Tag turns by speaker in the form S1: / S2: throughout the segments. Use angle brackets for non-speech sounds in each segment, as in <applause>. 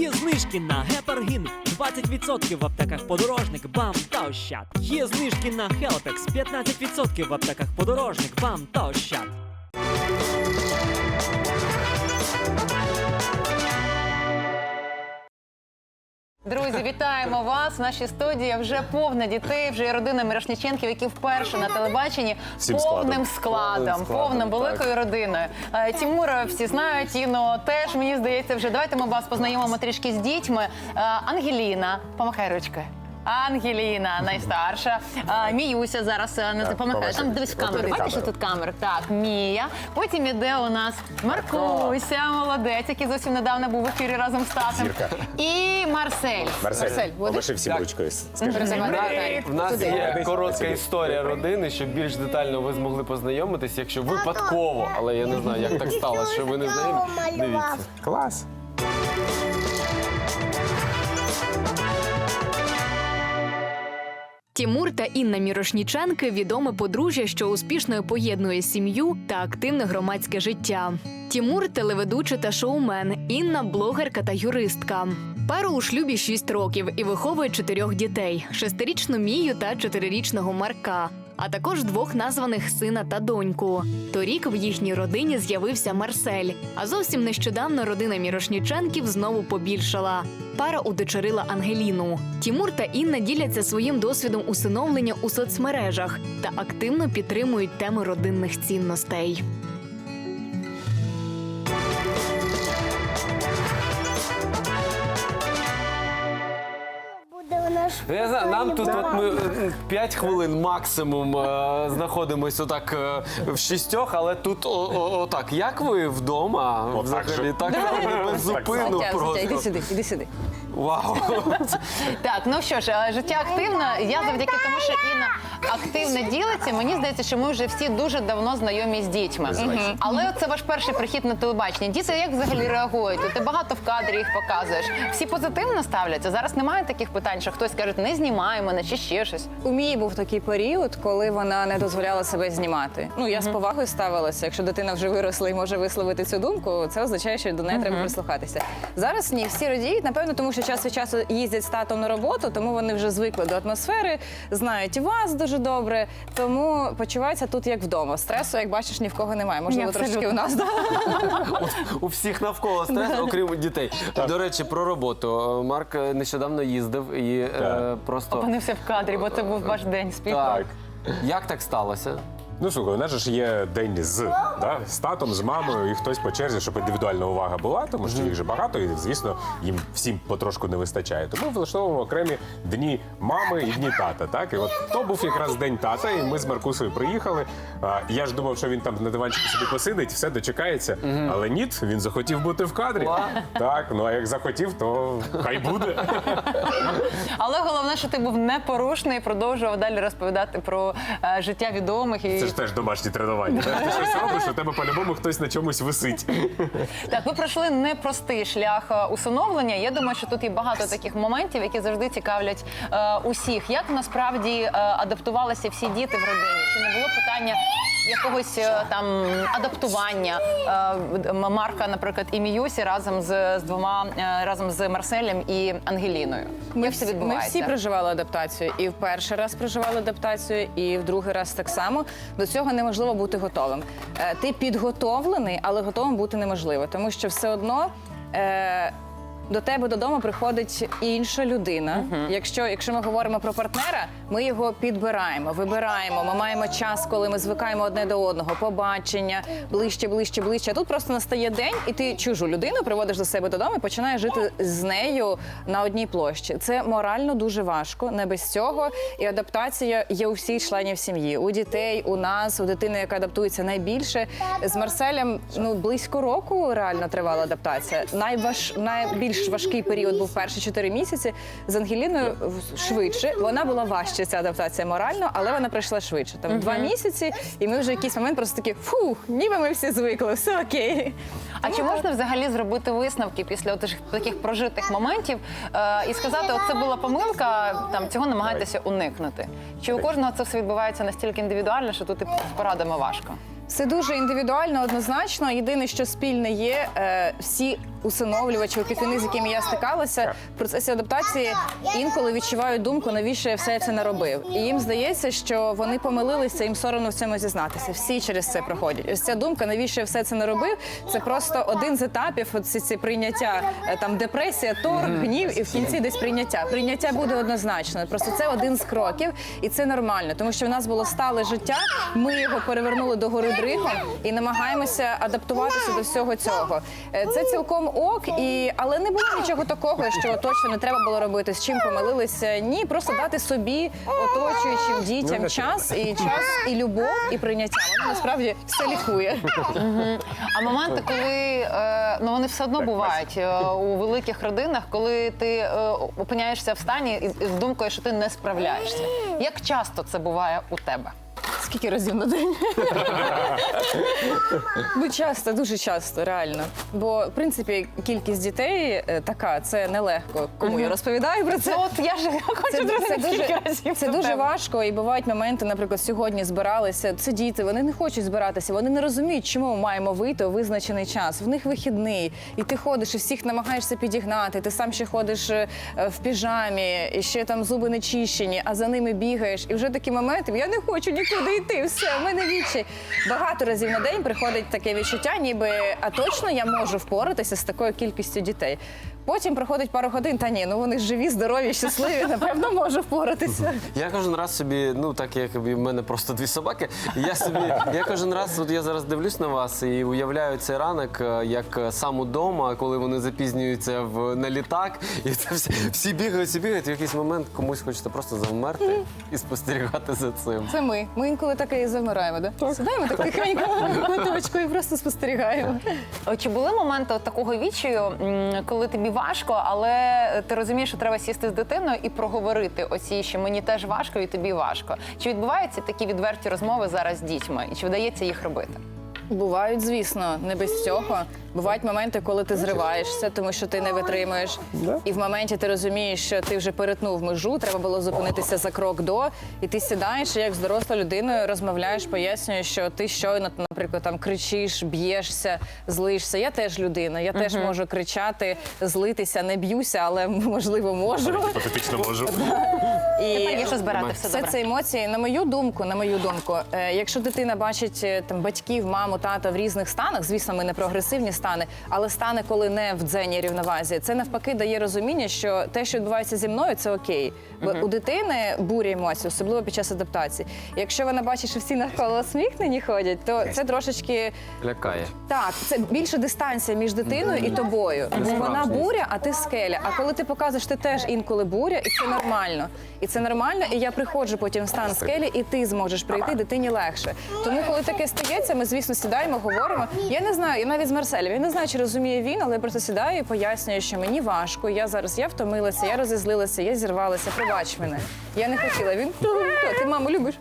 S1: Є знижки на гепаргін 20% в аптеках подорожник, бам та ощад. Є знижки на Хелпекс 15% в аптеках подорожник, бам та ощад.
S2: Друзі, вітаємо вас. В нашій студії вже повна дітей, вже є родина Мирошниченків, які вперше на телебаченні
S3: Всім
S2: повним
S3: складом.
S2: складом,
S3: Повним складом,
S2: повним
S3: так.
S2: великою родиною. Е, Тімура всі знають, Іно теж мені здається вже. Давайте ми вас познайомимо трішки з дітьми. Е, Ангеліна, помахай ручкою. Ангеліна найстарша. Міюся зараз е, не помахай. Там дивись в камеру. Бачиш, що тут камера? Так, Мія. Потім іде у нас Маркуся, молодець, який зовсім недавно був в ефірі разом з татом.
S3: Зірка.
S2: І Марсель.
S3: Марсель,
S2: будеш?
S3: всім ручкою. Скажи.
S4: В нас є коротка історія родини, щоб більш детально ви змогли познайомитись, якщо випадково, але я не знаю, як так сталося, що ви не знайомі. Дивіться.
S3: Клас.
S5: Тімур та Інна Мірошніченки відоме подружжя, що успішно поєднує сім'ю та активне громадське життя. Тімур телеведучий та шоумен, Інна блогерка та юристка. Пару у шлюбі 6 років і виховує чотирьох дітей: шестирічну Мію та чотирирічного Марка. А також двох названих сина та доньку. Торік в їхній родині з'явився Марсель. А зовсім нещодавно родина Мірошніченків знову побільшала. Пара удочерила Ангеліну. Тімур та Інна діляться своїм досвідом усиновлення у соцмережах та активно підтримують теми родинних цінностей.
S4: Я знаю, нам тут от ми 5 хвилин максимум е, знаходимося отак е, в шістьох, але тут о- о- отак. Як ви вдома
S3: Отак
S4: взагалі
S3: так,
S4: так без зупину
S2: Затя, затя, іди
S4: просто?
S2: сюди, іди сюди.
S4: Вау.
S2: Так, ну що ж, е, життя активне. Я завдяки тому, що Інна активно ділиться. Мені здається, що ми вже всі дуже давно знайомі з дітьми. Мгм. Але це ваш перший прихід на телебачення. Діти як взагалі реагують? Ти багато в кадрі їх показуєш. Всі позитивно ставляться. Зараз немає таких питань, що хтось каже, не знімай мене чи ще щось.
S6: У Мії був такий період, коли вона не дозволяла себе знімати. Ну я з повагою ставилася. Якщо дитина вже виросла і може висловити цю думку, це означає, що до неї треба прислухатися. Зараз ні, всі радіють, напевно, тому що час від часу їздять з татом на роботу, тому вони вже звикли до атмосфери, знають вас дуже добре, тому почуваються тут як вдома. Стресу, як бачиш, ні в кого немає. Можливо, трошки у нас. Да?
S4: У всіх навколо стрес, окрім дітей. До речі, про роботу. Марк е, нещодавно їздив і е, просто
S2: Опинився в кадрі, бо це був ваш день спільно.
S4: так. Як так сталося?
S3: Ну слухай, у нас же ж є день з, да? з татом, з мамою, і хтось по черзі, щоб індивідуальна увага була, тому що їх же багато, і звісно, їм всім потрошку не вистачає. Тому влаштовуємо окремі дні мами і дні тата. Так, і от то був якраз день тата, і ми з Маркусою приїхали. А, я ж думав, що він там на диванчику собі посидить, все дочекається. Але ні, він захотів бути в кадрі. Так, ну а як захотів, то хай буде.
S2: Але головне, що ти був непорушний і продовжував далі розповідати про е, життя відомих і
S3: Це ж теж домашні тренування. Знаєш, Ти щось робиш, у тебе по-любому хтось на чомусь висить.
S2: Так, ви пройшли непростий шлях е, усиновлення. Я думаю, що тут є багато таких моментів, які завжди цікавлять е, усіх. Як насправді е, адаптувалися всі діти в родині? Чи не було питання якогось е, там адаптування е, Марка, наприклад, і Міюсі разом з, з двома е, разом з Марселем і Ангеліною? Як це
S6: Ми
S2: відбувається?
S6: всі проживали адаптацію. І в перший раз проживали адаптацію, і в другий раз так само. До цього неможливо бути готовим. Е, Ти підготовлений, але готовим бути неможливо, тому що все одно. Е, до тебе додому приходить інша людина. Якщо, якщо ми говоримо про партнера, ми його підбираємо, вибираємо. Ми маємо час, коли ми звикаємо одне до одного, побачення ближче, ближче, ближче. А тут просто настає день, і ти чужу людину приводиш до себе додому і починаєш жити з нею на одній площі. Це морально дуже важко, не без цього. І адаптація є у всіх членів сім'ї, у дітей, у нас, у дитини, яка адаптується найбільше. З Марселем ну близько року реально тривала адаптація. Найваж найбільш важкий період був перші чотири місяці. З Ангеліною швидше. Вона була важче ця адаптація морально, але вона прийшла швидше. Там два місяці, і ми вже якийсь момент просто такі фу, ніби ми всі звикли, все окей.
S2: А чи можна взагалі зробити висновки після от таких прожитих моментів е, і сказати, от це була помилка, там цього намагайтеся уникнути? Чи у кожного це все відбувається настільки індивідуально, що тут і з порадами важко?
S6: Все дуже індивідуально, однозначно. Єдине, що спільне є, е, всі усиновлювачі, опікуни, з якими я стикалася в процесі адаптації, інколи відчувають думку, навіщо я все це наробив. І їм здається, що вони помилилися, їм соромно в цьому зізнатися. Всі через це проходять. Ось ця думка, навіщо я все це наробив, це просто один з етапів оці, ці прийняття е, там депресія, торг, гнів, і в кінці десь прийняття. Прийняття буде однозначно. Просто це один з кроків, і це нормально, тому що в нас було стале життя. Ми його перевернули до гори дригом і намагаємося адаптуватися до всього цього. Е, Це цілком ок, і але не було нічого такого, що точно не треба було робити. З чим помилилися? Ні, просто дати собі оточуючим дітям час і час, і любов, і прийняття. Воно насправді все лікує.
S2: А моменти, коли е, ну вони все одно бувають е, у великих родинах, коли ти опиняєшся в стані з думкою, що ти не справляєшся. Як часто це буває у тебе?
S6: Скільки разів на день? Ну, часто, дуже часто, реально. Бо, в принципі, кількість дітей е, така, це нелегко. Кому я розповідаю про це?
S2: От я ж хочу
S6: Це, це дуже, це дуже важко, і бувають моменти, наприклад, сьогодні збиралися. Це діти, вони не хочуть збиратися, вони не розуміють, чому ми маємо вийти у визначений час. В них вихідний, і ти ходиш, і всіх намагаєшся підігнати. Ти сам ще ходиш е, в піжамі, і ще там зуби не чищені, а за ними бігаєш. І вже такі моменти я не хочу нікуди йти. Все, в мене вічі. Багато разів на день приходить таке відчуття, ніби а точно я можу впоратися з такою кількістю дітей. Потім проходить пару годин, та ні, ну вони ж живі, здорові, щасливі, напевно, можу впоратися.
S4: Я кожен раз собі, ну так як в мене просто дві собаки. Я собі, я кожен раз, от я зараз дивлюсь на вас і уявляю цей ранок, е, як е, сам удома, коли вони запізнюються в на літак, і це всі, всі бігають, всі бігають. І в якийсь момент комусь хочеться просто завмерти і спостерігати за цим.
S6: Це ми. Ми інколи так і замираємо, да? Сідаємо так тихенько на точку і просто спостерігаємо.
S2: Чи були моменти от такого відчаю, коли тобі важко, але ти розумієш, що треба сісти з дитиною і проговорити оці, що мені теж важко і тобі важко. Чи відбуваються такі відверті розмови зараз з дітьми? І чи вдається їх робити?
S6: Бувають, звісно, не без цього. Бувають моменти, коли ти зриваєшся, тому що ти не витримуєш. І в моменті ти розумієш, що ти вже перетнув межу, треба було зупинитися за крок до. І ти сідаєш і як з дорослою людиною розмовляєш, пояснюєш, що ти щойно, наприклад, там кричиш, б'єшся, злишся. Я теж людина, я теж можу кричати, злитися, не б'юся, але можливо можу.
S3: Патетично <laughs> можу.
S6: І
S2: Є що збирати все
S6: все
S2: добре.
S6: це емоції. На мою думку, на мою думку, е, якщо дитина бачить е, там батьків, маму, тата в різних станах, звісно, ми не прогресивні стани, але стани, коли не в дзені рівновазі, це навпаки дає розуміння, що те, що відбувається зі мною, це окей. Бо у дитини буря емоцій, особливо під час адаптації. Якщо вона бачить, що всі навколо сміхнені ходять, то це трошечки
S4: Лякає.
S6: так, це більше дистанція між дитиною і тобою. Бо вона буря, а ти скеля. А коли ти показуєш, ти теж інколи буря, і це нормально. І це нормально, і я приходжу потім в стан скелі, і ти зможеш прийти дитині легше. Тому, коли таке стається, ми звісно сідаємо, говоримо. Я не знаю, я навіть з Марселем, я не знаю, чи розуміє він, але я просто сідаю і пояснюю, що мені важко. Я зараз я втомилася, я розізлилася, я зірвалася. Пробач мене. Я не хотіла. Він «Хто? ти маму любиш?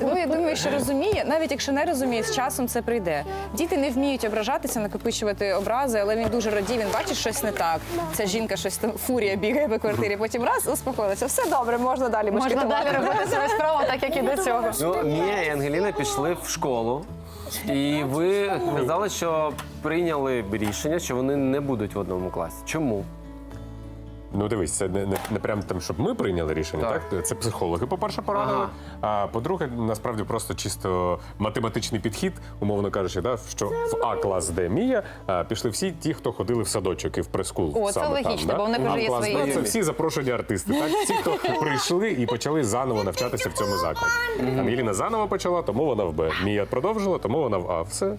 S6: Тому я думаю, що розуміє, навіть якщо не розуміє, з часом це прийде. Діти не вміють ображатися, накопичувати образи, але він дуже радів, він бачить щось не так. Ця жінка щось там фурія бігає по квартирі, потім раз успокоїлася. Все добре, можна далі.
S2: Можна далі робити свою справу, так як і до цього.
S4: Ну, Мія і Ангеліна пішли в школу, і ви казали, що прийняли рішення, що вони не будуть в одному класі. Чому?
S3: Ну дивись, це не, не, не прям там, щоб ми прийняли рішення,
S4: Так.
S3: так? Це психологи, по-перше, порадили. А по-друге, насправді просто чисто математичний підхід, умовно кажучи, да, що в А клас, де Мія, а, пішли всі ті, хто ходили в садочок і в прескул.
S2: О, це
S3: саме
S2: логічно,
S3: там,
S2: бо в них вже
S3: А
S2: є
S3: клас
S2: свої-
S3: Б – це всі запрошені артисти. Так, всі, хто прийшли і почали заново навчатися в цьому закладі. Ангеліна заново почала, тому вона в Б. Мія продовжила, тому вона в А. Все.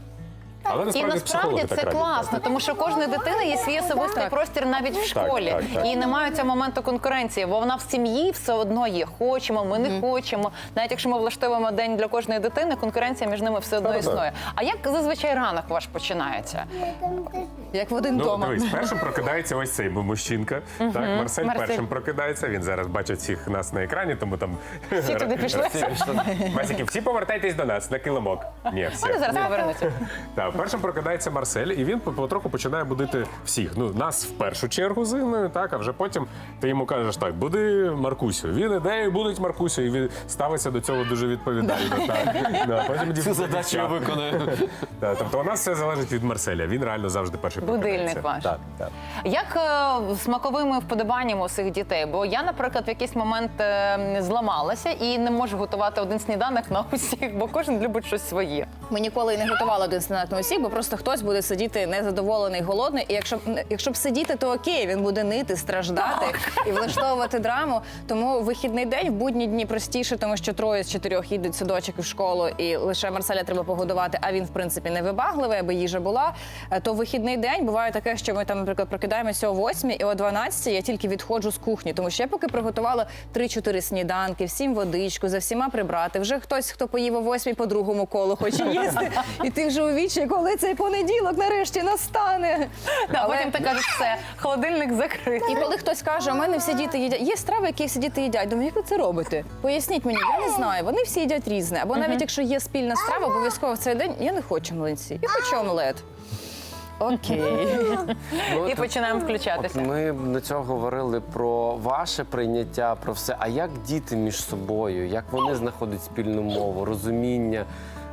S3: Але
S2: І
S3: насправді
S2: насправді це
S3: так радять.
S2: класно, тому що кожної дитини є свій особистий простір навіть в школі.
S3: так, так.
S2: І немає цього моменту конкуренції, бо вона в сім'ї все одно є. Хочемо, ми не хочемо. Навіть якщо ми влаштовуємо день для кожної дитини, конкуренція між ними все одно
S3: Так, так.
S2: існує. А як зазвичай ранок ваш починається?
S6: Як в один
S3: Ну,
S6: дома.
S3: дивись, <laughs> першим прокидається ось цей мужчинка. Так, Марсель,
S2: Марсель.
S3: першим прокидається. Він зараз бачить всіх нас на екрані, тому там
S2: Всі <laughs> туди пішли.
S3: Масіки, всі повертайтесь до нас на килимок. Ні, всі.
S2: Вони зараз повернуться.
S3: Так, першим прокидається Марсель, і він потроху починає будити всіх. Ну, нас в першу чергу з так, а вже потім ти йому кажеш так, буди Маркусю. Він іде і будить Маркусю, і він ставиться до цього дуже відповідально. Так. Да, потім
S4: Цю задачу я виконую.
S3: Тобто у нас все залежить від Марселя. Він реально завжди перший
S2: Будильник ваш.
S3: Так, так.
S2: Як е, смаковими вподобаннями у цих дітей? Бо я, наприклад, в якийсь момент е, зламалася і не можу готувати один сніданок на усіх, бо кожен любить щось своє.
S6: Ми ніколи не готували сніданок на усіх, бо просто хтось буде сидіти незадоволений, голодний. І якщо якщо б сидіти, то окей, він буде нити, страждати і влаштовувати драму. Тому вихідний день в будні дні простіше, тому що троє з чотирьох їдуть садочок і в школу, і лише Марселя треба погодувати. А він, в принципі, не вибагливий, аби їжа була. Е, То вихідний день буває таке, що ми там, наприклад, прокидаємося о 8 і о 12 я тільки відходжу з кухні, тому що я поки приготувала 3-4 сніданки, всім водичку, за всіма прибрати. Вже хтось, хто поїв о 8 по другому колу, хоче <laughs> їсти. І ти вже у вічі, коли цей понеділок нарешті настане.
S2: Да,
S6: Але-
S2: Потім ти кажеш, все, холодильник закритий.
S6: і коли хтось каже, у мене всі діти їдять. Є страви, які всі діти їдять. Думаю, як ви це робите? Поясніть мені, я не знаю. Вони всі їдять різне. Або навіть якщо є спільна страва, обов'язково в цей день я не хочу млинці, я хочу омлет. Окей.
S4: Ну,
S2: І
S4: от-
S2: починаємо
S4: От
S2: включатися.
S4: ми до цього говорили про ваше прийняття, про все. А як діти між собою, як вони знаходять спільну мову, розуміння,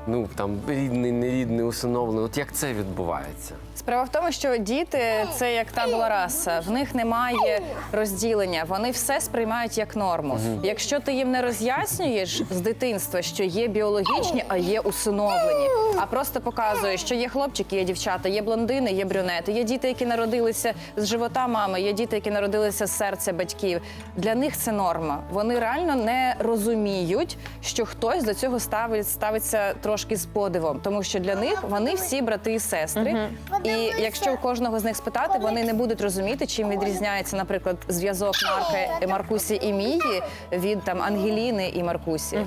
S4: ну там рідний, нерідний, усиновлений? От як це відбувається?
S6: Справа в тому, що діти це як та була раса. В них немає розділення. Вони все сприймають як норму. Якщо ти їм не роз'яснюєш з дитинства, що є біологічні, а є усиновлені, а просто показуєш, що є хлопчики, є дівчата, є блондини, є брюнети, є діти, які народилися з живота мами, є діти, які народилися з серця батьків. Для них це норма. Вони реально не розуміють, що хтось до цього ставить, ставиться трошки з подивом, тому що для них вони всі брати і сестри. І якщо у кожного з них спитати, вони не будуть розуміти, чим відрізняється, наприклад, зв'язок Марка Маркусі і Мії від там Ангеліни і Маркусі.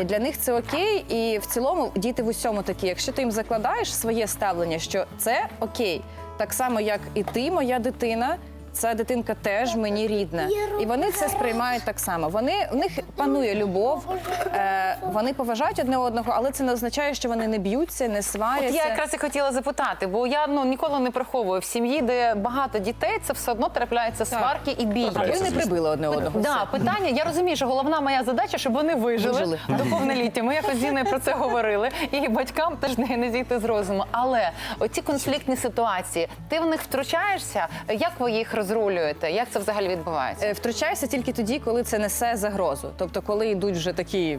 S6: І для них це окей, і в цілому діти в усьому такі. Якщо ти їм закладаєш своє ставлення, що це окей, так само як і ти, моя дитина. Ця дитинка теж мені рідна, і вони це сприймають так само. Вони в них панує любов, е, вони поважають одне одного, але це не означає, що вони не б'ються, не
S2: От
S6: сваряться.
S2: я якраз і хотіла запитати, бо я ну ніколи не приховую в сім'ї, де багато дітей, це все одно трапляються сварки і бійки.
S6: А ви не прибили одне одного.
S2: Да, питання. Я розумію, що головна моя задача, щоб вони вижили,
S6: Вижили.
S2: до повноліття. Ми якось з Інною про це говорили, і батькам теж не, не зійти з розуму. Але оці конфліктні ситуації, ти в них втручаєшся? Як ви їх розрулюєте? Як це взагалі відбувається?
S6: Е, Втручаюся тільки тоді, коли це несе загрозу. Тобто, коли йдуть вже такі.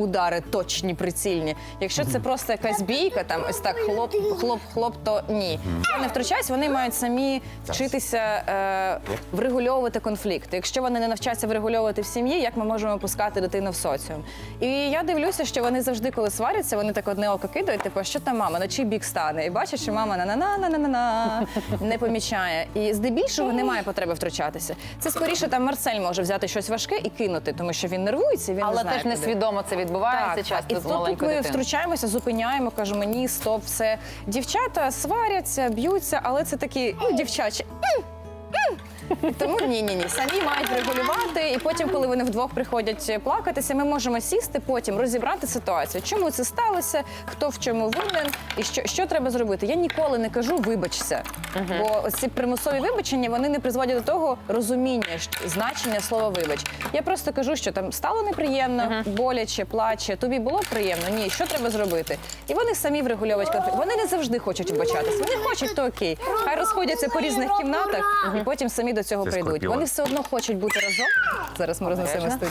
S6: Удари точні, прицільні. Якщо це просто якась бійка, там ось так хлоп, хлоп, хлоп, то ні. Я не втручаюсь, вони мають самі вчитися е, врегульовувати конфлікти. Якщо вони не навчаться врегульовувати в сім'ї, як ми можемо пускати дитину в соціум? І я дивлюся, що вони завжди, коли сваряться, вони так одне око кидають, типу, що там мама, на чий бік стане? І бачать, що мама на-на-на-на-на-на не помічає. І здебільшого немає потреби втручатися. Це скоріше там Марсель може взяти щось важке і кинути, тому що він нервується. Він не
S2: Але
S6: знає,
S2: теж
S6: куди.
S2: несвідомо це відбувається
S6: Так,
S2: часто
S6: і
S2: з
S6: тут, тут ми
S2: дитини.
S6: втручаємося, зупиняємо, кажемо, ні, стоп, все. Дівчата сваряться, б'ються, але це такі ну, дівчачі. Тому ні, ні, ні. Самі мають регулювати, і потім, коли вони вдвох приходять плакатися, ми можемо сісти, потім розібрати ситуацію. Чому це сталося, хто в чому винен, і що, що треба зробити. Я ніколи не кажу вибачся, бо ось ці примусові вибачення вони не призводять до того розуміння щ- значення слова вибач. Я просто кажу, що там стало неприємно, боляче, плаче. Тобі було приємно? Ні, що треба зробити? І вони самі врегульовують конфлікт. Вони не завжди хочуть вибачатись. Вони хочуть, то окей. Хай розходяться по різних кімнатах і потім самі до цього
S3: Це
S6: прийдуть.
S3: скорпіон.
S6: Вони все одно хочуть бути разом. Зараз ми рознесемо студію.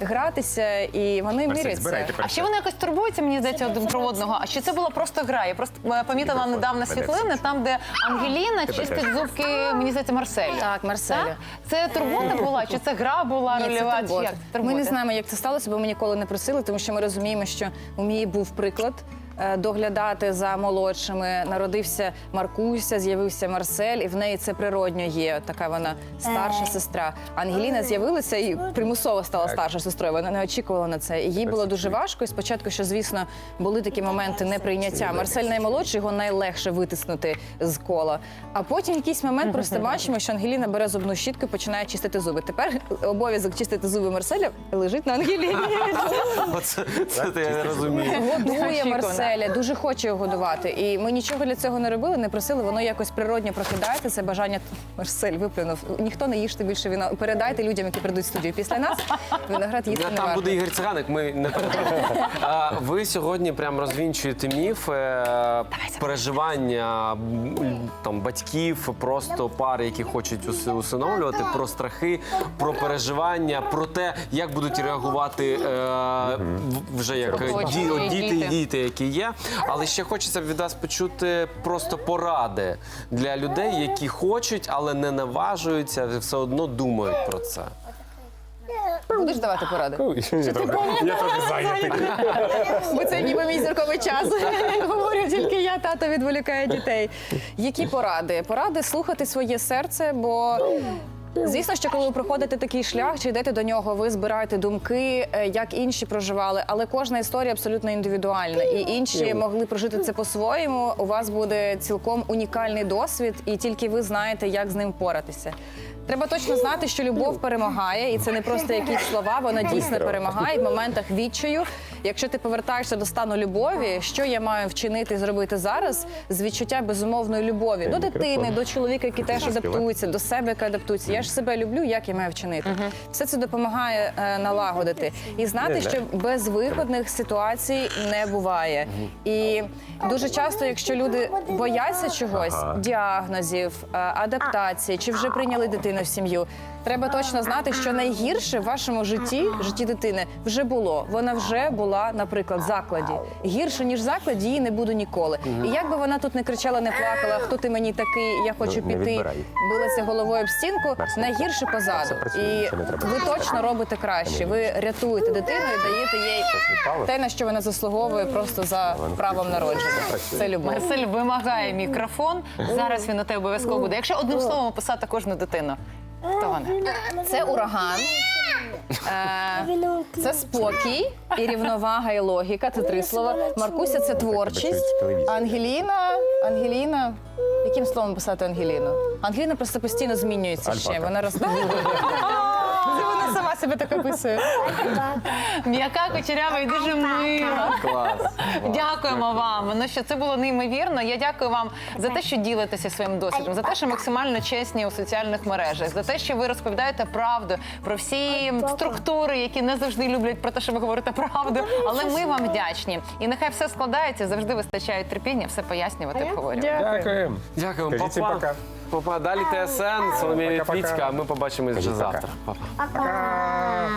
S6: Гратися, і вони
S3: Марсель, збирайте
S2: А ще вони якось турбуються, мені здається, один про одного. А чи це була просто гра? Я просто е, помітила
S3: Мікрофон
S2: недавно
S3: ведеться.
S2: світлини, там, де Ангеліна чистить зубки, мені здається, Марселя.
S6: Так, Марселя.
S2: Так? Це турбота була, чи це гра була
S6: Ні, це
S2: рольова? Чи
S6: турбота.
S2: як?
S6: Ми не знаємо, як це сталося, бо ми ніколи не просили, тому що ми розуміємо, що у Мії був приклад. Е, Доглядати за молодшими народився Маркуся, з'явився Марсель, і в неї це природньо є. Така вона старша сестра. Ангеліна з'явилася і примусово стала старшою сестрою. Вона не очікувала на це. І їй було дуже важко. І спочатку, що звісно, були такі моменти неприйняття. Марсель наймолодший, його найлегше витиснути з кола. А потім в якийсь момент просто бачимо, що Ангеліна бере зубну щітку і починає чистити зуби. Тепер обов'язок чистити зуби Марселя лежить на Ангеліні. <laughs>
S4: Оце це я не розумію.
S6: Годує. Марселя, веселе, дуже хоче його годувати. І ми нічого для цього не робили, не просили. Воно якось природньо прокидається. Це бажання Марсель виплюнув. Ніхто не їжте більше віно. Передайте людям, які прийдуть в студію після нас. Виноград їсти не
S4: Там
S6: варто.
S4: буде Ігор Циганик, ми не А, Ви сьогодні прям розвінчуєте міф е, переживання м, там батьків, просто пари, які хочуть уси- усиновлювати, про страхи, про переживання, про те, як будуть реагувати е, в- вже як ді- діти,
S2: діти.
S4: діти, які є. Але ще хочеться від вас почути просто поради для людей, які хочуть, але не наважуються, все одно думають про це.
S6: Будеш давати поради?
S3: Я трохи- зайнятий.
S6: Бо це ніби мій зірковий час. <laughs> Говорю тільки я, тато відволікає дітей. Які поради? Поради слухати своє серце, бо. Звісно, що коли ви проходите такий шлях, чи йдете до нього, ви збираєте думки, е, як інші проживали, але кожна історія абсолютно індивідуальна, і інші могли прожити це по-своєму. У вас буде цілком унікальний досвід, і тільки ви знаєте, як з ним впоратися. Треба точно знати, що любов перемагає, і це не просто якісь слова, вона дійсно перемагає в моментах відчаю. Якщо ти повертаєшся до стану любові, що я маю вчинити і зробити зараз з відчуття безумовної любові до дитини, до чоловіка, який теж адаптується, до себе, яка адаптується. Я ж себе люблю, як я маю вчинити. Все це допомагає е, налагодити і знати, що безвиходних ситуацій не буває. І дуже часто, якщо люди бояться чогось, діагнозів, е, адаптації, чи вже прийняли дитину в сім'ю. Треба точно знати, що найгірше в вашому житті, в житті дитини, вже було. Вона вже була, наприклад, в закладі. Гірше ніж в закладі її не буду ніколи. І як би вона тут не кричала, не плакала, хто ти мені такий, я хочу
S3: Ну, не
S6: піти,
S3: відбирай.
S6: билася головою об стінку. Найгірше позаду. І ви точно робите краще. Ви рятуєте дитину і даєте їй те, на що вона заслуговує просто за правом народження. Це любов.
S2: Марсель вимагає мікрофон. Зараз він у тебе обов'язково буде. Якщо одним словом описати кожну дитину, то вона.
S6: Це ураган. Е, Це спокій і рівновага, і логіка. Це три слова. Маркуся це творчість. Ангеліна. Ангеліна. Яким словом писати Ангеліну? Ангеліна просто постійно змінюється ще. Вона роз... <laughs> Себе так описує. <laughs>
S2: М'яка кучерява і дуже мила.
S4: Клас.
S2: Дякуємо вам. Ну що це було неймовірно. Я дякую вам за те, що ділитеся своїм досвідом, за те, що максимально чесні у соціальних мережах, за те, що ви розповідаєте правду про всі структури, які не завжди люблять про те, що ви говорите правду. Але ми вам вдячні. І нехай все складається, завжди вистачає терпіння, все пояснювати, обговорювати.
S3: Дякуємо. Всім
S4: папа.
S3: пока.
S4: Папа, далі ТСН, Соломія Вітвіцька, а ми побачимось вже
S3: Кажіть пока.
S4: завтра. Папа.
S3: Пока.